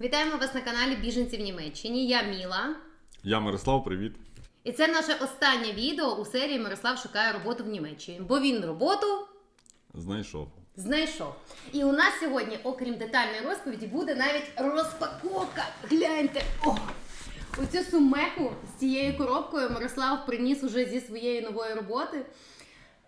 Вітаємо вас на каналі Біженці в Німеччині. Я Міла. Я Мирослав, привіт. І це наше останнє відео у серії Мирослав шукає роботу в Німеччині, бо він роботу Знайшов. знайшов. І у нас сьогодні, окрім детальної розповіді, буде навіть розпаковка. Гляньте! О! Оцю сумеку з цією коробкою Мирослав приніс уже зі своєї нової роботи.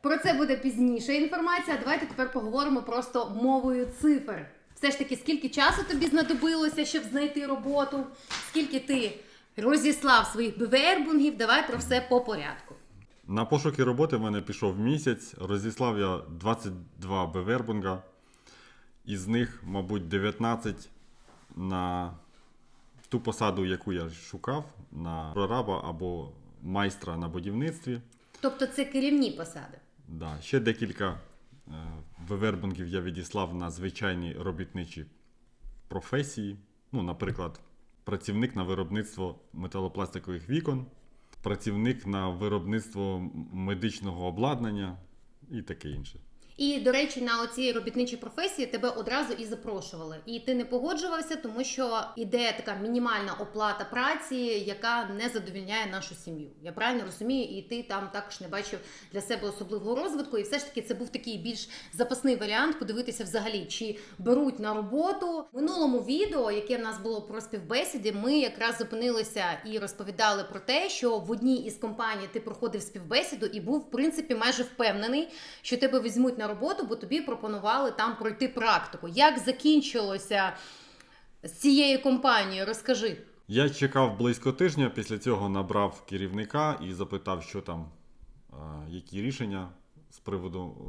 Про це буде пізніше інформація. Давайте тепер поговоримо просто мовою цифр. Все ж таки, скільки часу тобі знадобилося, щоб знайти роботу, скільки ти розіслав своїх бевербунгів, давай про все по порядку. На пошуки роботи в мене пішов місяць. Розіслав я 22 бевербунга. Із них, мабуть, 19 на ту посаду, яку я шукав, на прораба або майстра на будівництві. Тобто це керівні посади. Да. Ще декілька е, бевербунгів я відіслав на звичайні робітничі професії. Ну, наприклад, працівник на виробництво металопластикових вікон, працівник на виробництво медичного обладнання і таке інше. І, до речі, на оці робітничі професії тебе одразу і запрошували. І ти не погоджувався, тому що іде така мінімальна оплата праці, яка не задовільняє нашу сім'ю. Я правильно розумію, і ти там також не бачив для себе особливого розвитку. І все ж таки це був такий більш запасний варіант подивитися взагалі, чи беруть на роботу. В минулому відео, яке в нас було про співбесіди, ми якраз зупинилися і розповідали про те, що в одній із компаній ти проходив співбесіду і був в принципі майже впевнений, що тебе візьмуть на роботу, бо тобі пропонували там пройти практику. Як закінчилося з цією компанією? Розкажи. Я чекав близько тижня, після цього набрав керівника і запитав, що там, е, які рішення з приводу е,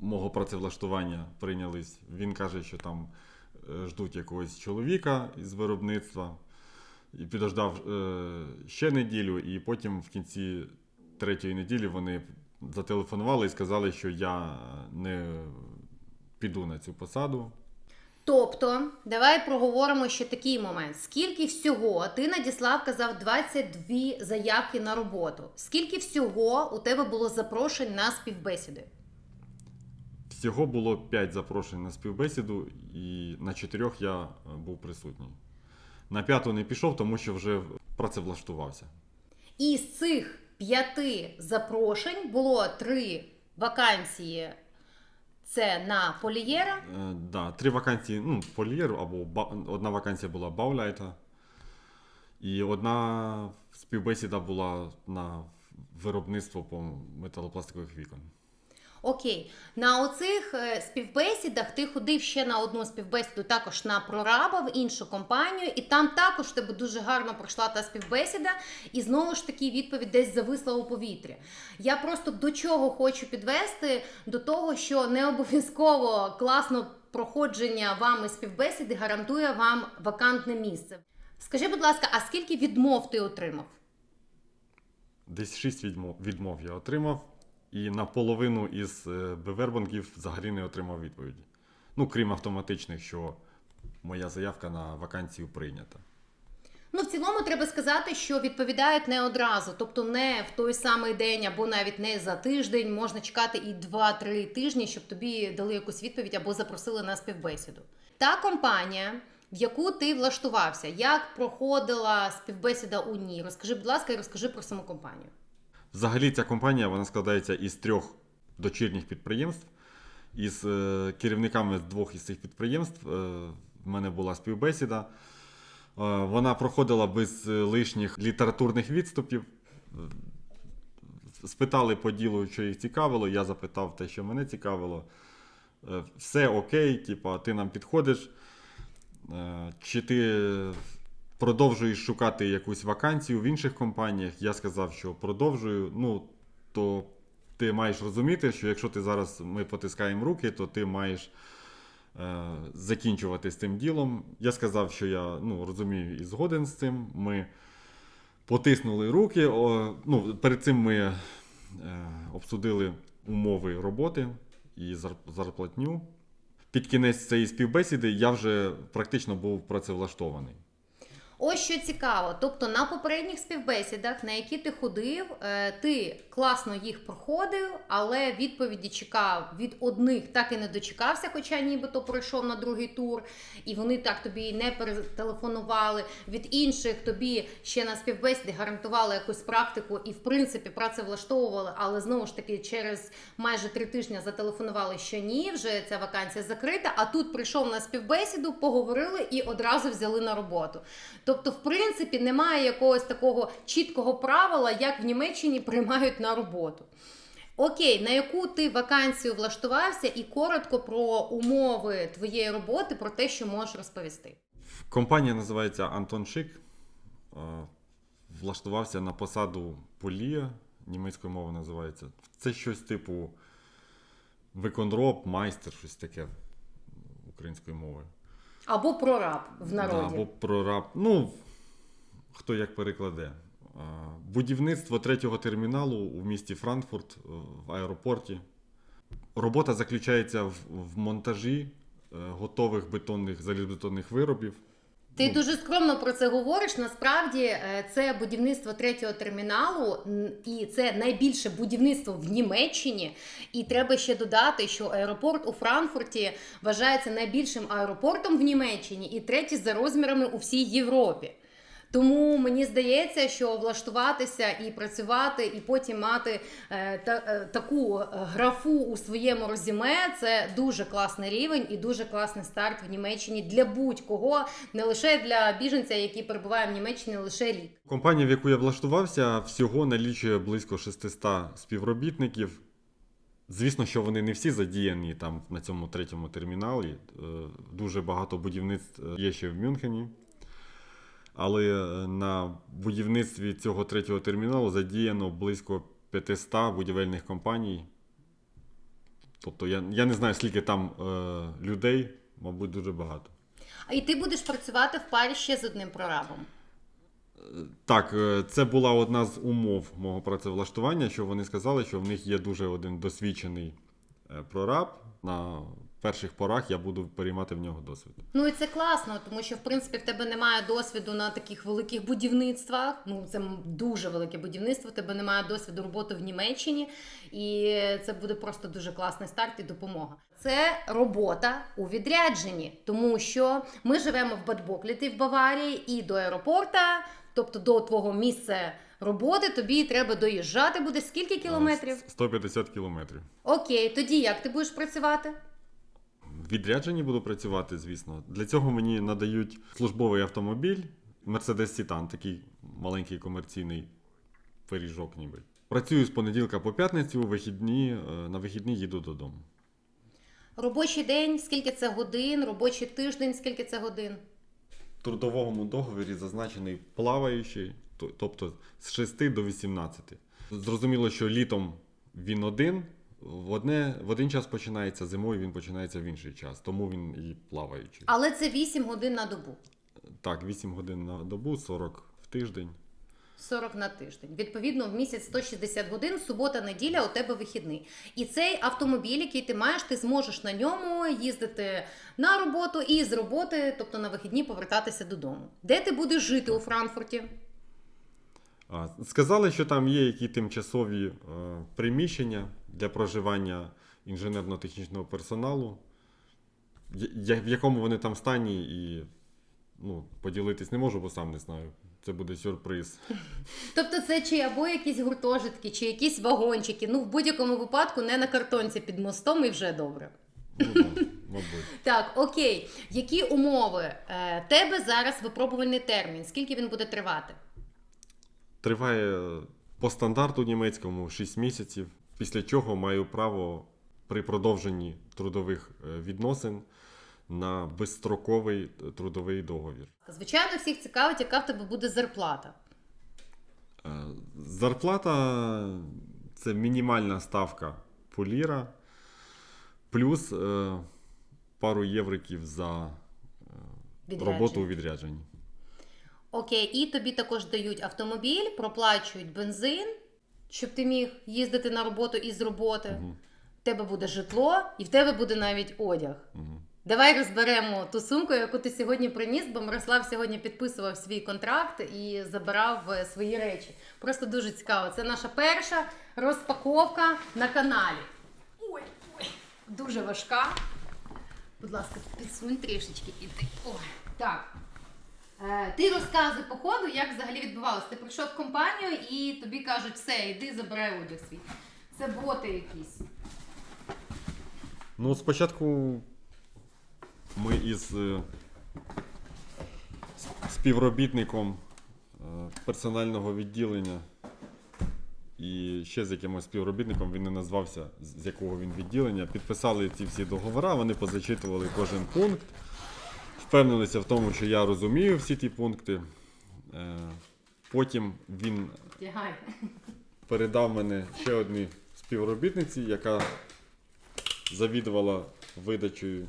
мого працевлаштування прийнялись. Він каже, що там е, ждуть якогось чоловіка із виробництва. І підождав ще неділю, і потім в кінці третьої неділі вони зателефонували і сказали, що я не піду на цю посаду. Тобто, давай проговоримо ще такий момент. Скільки всього ти надіслав, казав 22 заявки на роботу. Скільки всього у тебе було запрошень на співбесіди? Всього було 5 запрошень на співбесіду, і на 4 я е, був присутній. На п'яту не пішов, тому що вже працевлаштувався. І з цих п'яти запрошень було три вакансії. Це на полієра, Е, да, три вакансії, ну, полієру, або ба- одна вакансія була бауляйта, і одна співбесіда була на виробництво по металопластикових вікон. Окей, на оцих е, співбесідах ти ходив ще на одну співбесіду, також на прораба в іншу компанію, і там також тебе дуже гарно пройшла та співбесіда, і знову ж таки відповідь десь зависла у повітрі. Я просто до чого хочу підвести? До того, що не обов'язково класно проходження вами співбесіди гарантує вам вакантне місце. Скажи, будь ласка, а скільки відмов ти отримав? Десь 6 відмов, відмов я отримав, і на половину із е, бевербангів взагалі не отримав відповіді. Ну, крім автоматичних, що моя заявка на вакансію прийнята. Ну, в цілому треба сказати, що відповідають не одразу, тобто не в той самий день або навіть не за тиждень. Можна чекати і 2-3 тижні, щоб тобі дали якусь відповідь або запросили на співбесіду. Та компанія, в яку ти влаштувався, як проходила співбесіда у ній? Розкажи, будь ласка, і розкажи про саму компанію. Взагалі ця компанія вона складається із трьох дочірніх підприємств. Із е, керівниками двох із цих підприємств е, в мене була співбесіда. Е, вона проходила без лишніх літературних відступів. Спитали по ділу, що їх цікавило. Я запитав те, що мене цікавило. Все окей, типа, ти нам підходиш. Чи ти продовжуєш шукати якусь вакансію в інших компаніях? Я сказав, що продовжую. Ну, то ти маєш розуміти, що якщо ти зараз ми потискаємо руки, то ти маєш е, закінчувати з тим ділом. Я сказав, що я ну, розумію і згоден з цим. Ми потиснули руки. О, ну, перед цим ми е, обсудили умови роботи і зарплатню. Під кінець цієї співбесіди я вже практично був працевлаштований. Ось що цікаво. Тобто на попередніх співбесідах, на які ти ходив, е, ти класно їх проходив, але відповіді чекав від одних, так і не дочекався, хоча нібито пройшов на другий тур, і вони так тобі не перетелефонували. Від інших тобі ще на співбесіді гарантували якусь практику і, в принципі, працевлаштовували, але знову ж таки через майже три тижні зателефонували, що ні, вже ця вакансія закрита. А тут прийшов на співбесіду, поговорили і одразу взяли на роботу. Тобто, в принципі, немає якогось такого чіткого правила, як в Німеччині приймають на роботу. Окей, на яку ти вакансію влаштувався, і коротко про умови твоєї роботи, про те, що можеш розповісти. Компанія називається Антон Шик. Е, Влаштувався на посаду полія, німецькою мовою називається. Це щось типу виконроб, майстер, щось таке українською мовою. Або прораб в народі. Да, або прораб. Ну, хто як перекладе. Будівництво третього терміналу у місті Франкфурт е, в аеропорті. Робота заключається в, монтажі е, готових бетонних залізобетонних виробів. Ти Ну. дуже скромно про це говориш. Насправді е, це будівництво третього терміналу, і це найбільше будівництво в Німеччині. І треба ще додати, що аеропорт у Франкфурті вважається найбільшим аеропортом в Німеччині і третій за розмірами у всій Європі. Тому мені здається, що влаштуватися і працювати, і потім мати е, та, е, таку е, графу у своєму резюме це дуже класний рівень і дуже класний старт в Німеччині для будь-кого, не лише для біженця, який перебуває в Німеччині лише рік. Компанія, в яку я влаштувався, всього налічує близько 600 співробітників. Звісно, що вони не всі задіяні там на цьому третьому терміналі. Е, Дуже багато будівництв е, є ще в Мюнхені. Але е, на будівництві цього третього терміналу задіяно близько 500 будівельних компаній. Тобто я, я не знаю, скільки там е, людей, мабуть, дуже багато. А і ти будеш працювати в парі ще з одним прорабом. Так, е, це була одна з умов мого працевлаштування, що вони сказали, що в них є дуже один досвідчений е, прораб. На перших порах я буду переймати в нього досвід. Ну і це класно, тому що в принципі в тебе немає досвіду на таких великих будівництвах. Ну це дуже велике будівництво. В тебе немає досвіду роботи в Німеччині, і це буде просто дуже класний старт і допомога. Це робота у відрядженні, тому що ми живемо в Бадбокліті в Баварії і до аеропорта, тобто до твого місця роботи, тобі треба доїжджати буде скільки кілометрів? Е, 150 кілометрів. Окей, тоді як ти будеш працювати? Відрядженні буду працювати, звісно. Для цього мені надають службовий автомобіль Mercedes Citan, такий маленький комерційний пиріжок ніби. Працюю з понеділка по п'ятницю, вихідні, е, на вихідні їду додому. Робочий день, скільки це годин, робочий тиждень, скільки це годин? В трудовому договорі зазначений плаваючий, тобто з 6 до 18. Зрозуміло, що літом він один, в, одне, в один час починається, зимою він починається в інший час, тому він і плаваючий. Але це 8 годин на добу, Так, 8 годин на добу, 40 в тиждень. 40 на тиждень. Відповідно, в місяць 160 годин, субота, неділя у тебе вихідний. І цей автомобіль, який ти маєш, ти зможеш на ньому їздити на роботу і з роботи, тобто на вихідні, повертатися додому. Де ти будеш жити у Франкфурті? А, Сказали, що там є які тимчасові е, приміщення для проживання інженерно-технічного персоналу, в якому вони там стані, і ну, поділитись не можу, бо сам не знаю. Це буде сюрприз. Тобто, це чи або якісь гуртожитки, чи якісь вагончики. Ну, в будь-якому випадку не на картонці під мостом і вже добре. Ну, да, мабуть. Так, окей. Які умови? Е, тебе зараз випробувальний термін. Скільки він буде тривати? Триває по стандарту німецькому 6 місяців, після чого маю право при продовженні трудових е, відносин на безстроковий е, трудовий договір. Звичайно, всіх цікавить, яка в тебе буде зарплата. Е, Зарплата це мінімальна ставка поліра, плюс пару євриків за Відрядження. роботу у відрядженні. Окей, і тобі також дають автомобіль, проплачують бензин, щоб ти міг їздити на роботу і з роботи. Мгм. В тебе буде житло, і в тебе буде навіть одяг. Мгм. Давай розберемо ту сумку, яку ти сьогодні приніс, бо Мирослав сьогодні підписував свій контракт і забирав е, свої речі. Просто дуже цікаво. Це наша перша розпаковка на каналі. Ой, ой, дуже важка. Будь ласка, підсунь трішечки і ти. Ой, так. Е, ти розказуй по ходу, як взагалі відбувалося. Ти прийшов в компанію і тобі кажуть, все, йди забирай одяг свій. Це боти якісь. Ну, спочатку ми із е, співробітником е, персонального відділення і ще з якимось співробітником, він не назвався, з якого він відділення, підписали ці всі договори, вони позачитували кожен пункт, впевнилися в тому, що я розумію всі ті пункти. Е, Потім він передав мене ще одній співробітниці, яка завідувала видачею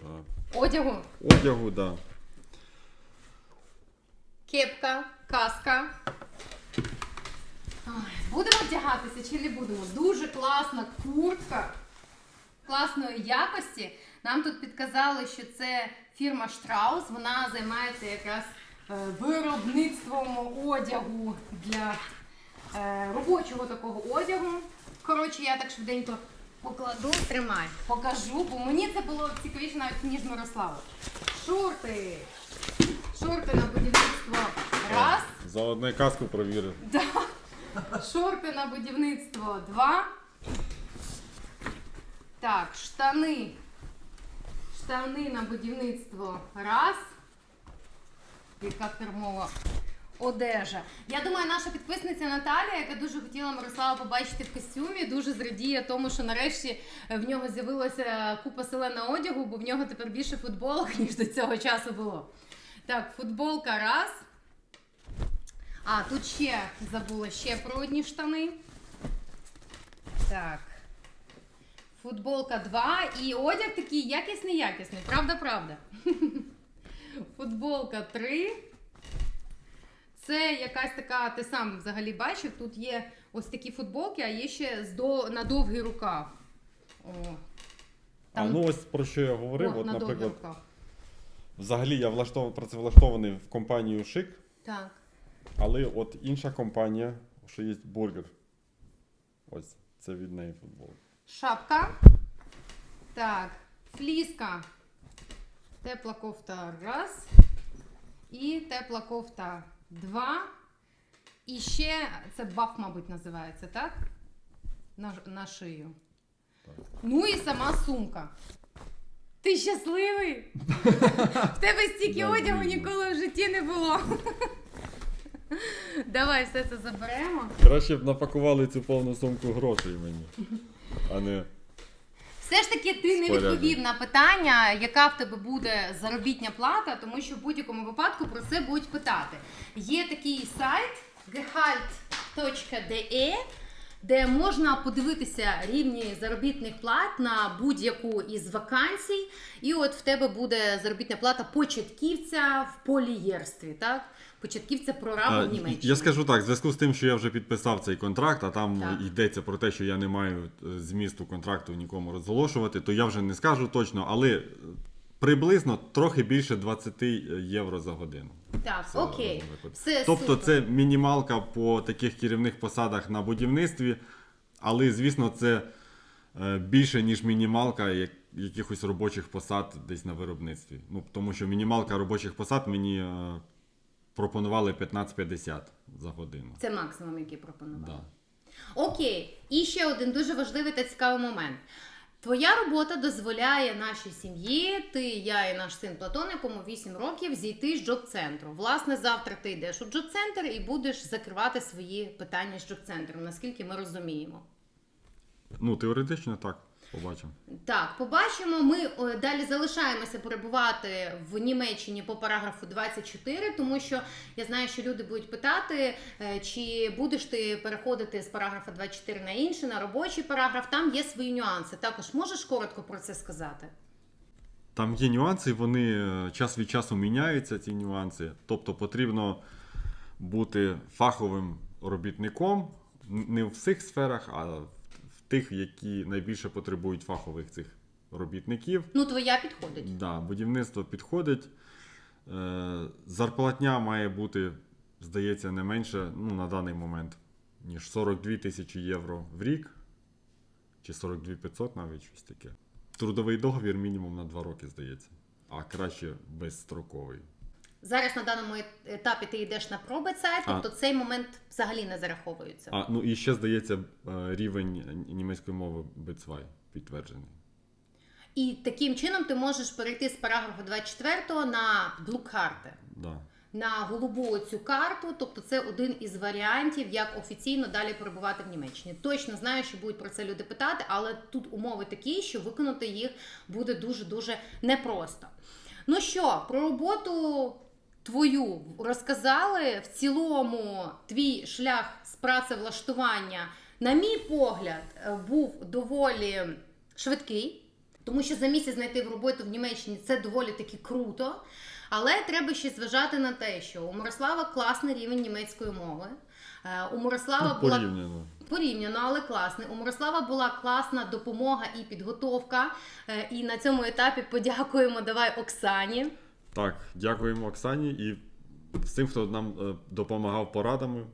е, Одягу, одягу. Да. кепка, каска. Ой, будемо вдягатися чи не будемо? Дуже класна куртка класної якості. Нам тут підказали, що це фірма Штраус. Вона займається якраз е, виробництвом одягу для е, робочого такого одягу. Коротше, я так швиденько покладу, тримай, покажу, бо мені це було цікавіше навіть ніж Мирославу. Шорти. Шорти на будівництво. Раз. Заодно й каску провірив. Да. Шорти на будівництво два. Так, штани. Штани на будівництво раз. Яка фірмова одежа. Я думаю, наша підписниця Наталія, яка дуже хотіла Мирослава побачити в костюмі, дуже зрадіє тому, що нарешті в нього з'явилася купа селена одягу, бо в нього тепер більше футболок, ніж до цього часу було. Так, футболка раз. А, тут ще забула ще про одні штани. Так. Футболка 2 і одяг такий якісний, якісний. Правда, правда. Футболка 3. Це якась така, ти сам взагалі бачив, тут є ось такі футболки, а є ще з до, на довгий рукав. О, А ну ось про що я говорив. о, От, на наприклад, рукав. взагалі я влаштов... працевлаштований в компанію Шик, Так. але от інша компанія, що є бургер. Ось це від неї футбол. Шапка. Так, фліска. Тепла кофта раз. І тепла кофта два. І ще це баф, мабуть, називається, так? На, на шию. Так. Ну і сама сумка. Ти щасливий? В тебе стільки одягу ніколи в житті не було. Давай все це заберемо. Краще б напакували цю повну сумку грошей мені, а не. Все ж таки ти не відповів на питання, яка в тебе буде заробітня плата, тому що в будь-якому випадку про це будуть питати. Є такий сайт gehalt.de, де можна подивитися рівні заробітних плат на будь-яку із вакансій, і от в тебе буде заробітна плата початківця в полієрстві, так? Початківця прораба А, в Німеччині. Я скажу так, в зв'язку з тим, що я вже підписав цей контракт, а там Так. йдеться про те, що я не маю е, змісту контракту нікому розголошувати, то я вже не скажу точно, але приблизно трохи більше 20 євро за годину. Так, Це окей. Все Тобто супер. це мінімалка по таких керівних посадах на будівництві, але звісно, це е, більше, ніж мінімалка як- якихось робочих посад десь на виробництві. Ну, тому що мінімалка робочих посад мені е, пропонували 15,50 за годину. Це максимум, який пропонував. Да. Окей, і ще один дуже важливий та цікавий момент. Твоя робота дозволяє нашій сім'ї, ти, я і наш син Платон, якому 8 років, зійти з джоб-центру. Власне, завтра ти йдеш у джоб-центр і будеш закривати свої питання з джоб-центром, наскільки ми розуміємо. Ну, теоретично так, побачимо. Так, побачимо. Ми е, далі залишаємося перебувати в Німеччині по параграфу 24, тому що я знаю, що люди будуть питати, е, чи будеш ти переходити з параграфа 24 на інший, на робочий параграф. Там є свої нюанси. Також можеш коротко про це сказати? Там є нюанси, вони е, час від часу міняються, ці нюанси. Тобто потрібно бути фаховим робітником не в всіх сферах, а в тих, які найбільше потребують фахових цих робітників. Ну, твоя підходить. Да, будівництво підходить. Е, зарплатня має бути, здається, не менше ну, на даний момент, ніж 42 тисячі євро в рік. Чи 42 500 навіть щось таке. Трудовий договір мінімум на 2 роки, здається. А краще безстроковий. Зараз на даному етапі ти йдеш на пробецайт, А. тобто цей момент взагалі не зараховується. А, ну і ще, здається, е, рівень німецької мови B2 підтверджений. І таким чином ти можеш перейти з параграфу 24 на blue карти. Да. на голубу цю карту, тобто це один із варіантів, як офіційно далі перебувати в Німеччині. Точно знаю, що будуть про це люди питати, але тут умови такі, що виконати їх буде дуже дуже непросто. Ну що, про роботу твою розказали в цілому твій шлях з працевлаштування, на мій погляд, е, був доволі швидкий. Тому що за місяць знайти в роботу в Німеччині це доволі таки круто. Але треба ще зважати на те, що у Мирослава класний рівень німецької мови. Е, У Мирослава Ну, була порівняно. порівняно, але класний. У Мирослава була класна допомога і підготовка. Е, І на цьому етапі подякуємо давай Оксані. Так, дякуємо Оксані і всім, хто нам е, допомагав порадами.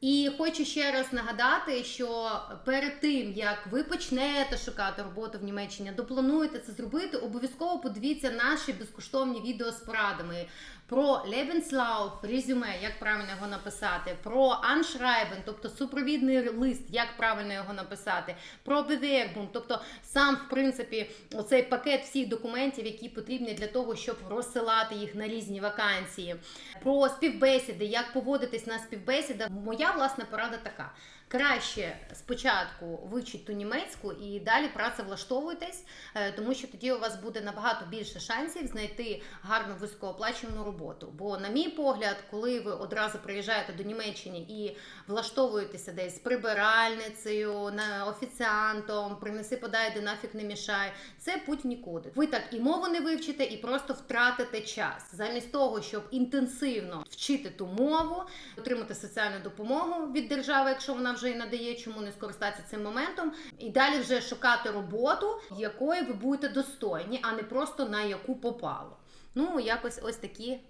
І хочу ще раз нагадати, що перед тим як ви почнете шукати роботу в Німеччині, доплануєте це зробити, обов'язково подивіться наші безкоштовні відео з порадами про Lebenslauf, резюме, як правильно його написати, про Anschreiben, тобто супровідний лист, як правильно його написати, про Bewerbung, тобто сам, в принципі, оцей пакет всіх документів, які потрібні для того, щоб розсилати їх на різні вакансії, про співбесіди, як поводитись на співбесідах. Моя власна порада така. Краще спочатку вивчіть ту німецьку і далі працевлаштовуйтесь, е, тому що тоді у вас буде набагато більше шансів знайти гарну високооплачувану роботу. Бо, на мій погляд, коли ви одразу приїжджаєте до Німеччини і влаштовуєтеся десь прибиральницею, офіціантом, принеси подай, де нафіг не мішай, це путь нікуди. Ви так і мову не вивчите, і просто втратите час. Замість того, щоб інтенсивно вчити ту мову, отримати соціальну допомогу від держави, якщо вона вже і надає, чому не скористатися цим моментом, і далі вже шукати роботу, якої ви будете достойні, а не просто на яку попало. Ну, якось ось такі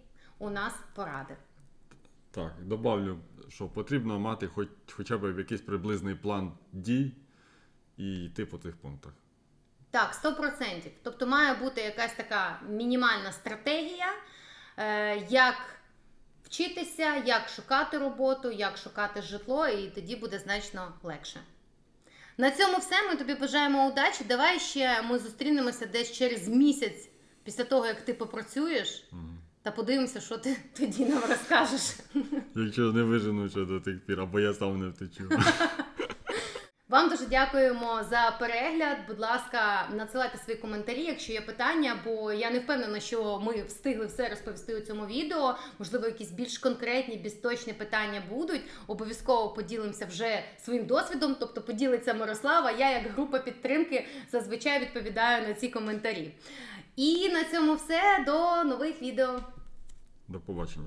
у нас поради. Так, добавлю, що потрібно мати хоч, хоча б якийсь приблизний план дій і йти по цих пунктах. Так, 100%. Тобто має бути якась така мінімальна стратегія, е, як вчитися, як шукати роботу, як шукати житло, і тоді буде значно легше. На цьому все. Ми тобі бажаємо удачі. Давай ще ми зустрінемося десь через місяць після того, як ти попрацюєш, Мгм. Та подивимося, що ти тоді нам розкажеш. Якщо не вижену ще до тих пір, або я сам не втечу. Вам дуже дякуємо за перегляд. Будь ласка, надсилайте свої коментарі, якщо є питання, бо я не впевнена, що ми встигли все розповісти у цьому відео. Можливо, якісь більш конкретні, більш точні питання будуть. Обов'язково поділимося вже своїм досвідом, тобто поділиться Мирослава. Я, як група підтримки, зазвичай відповідаю на ці коментарі. І на цьому все. До нових відео. До побачення.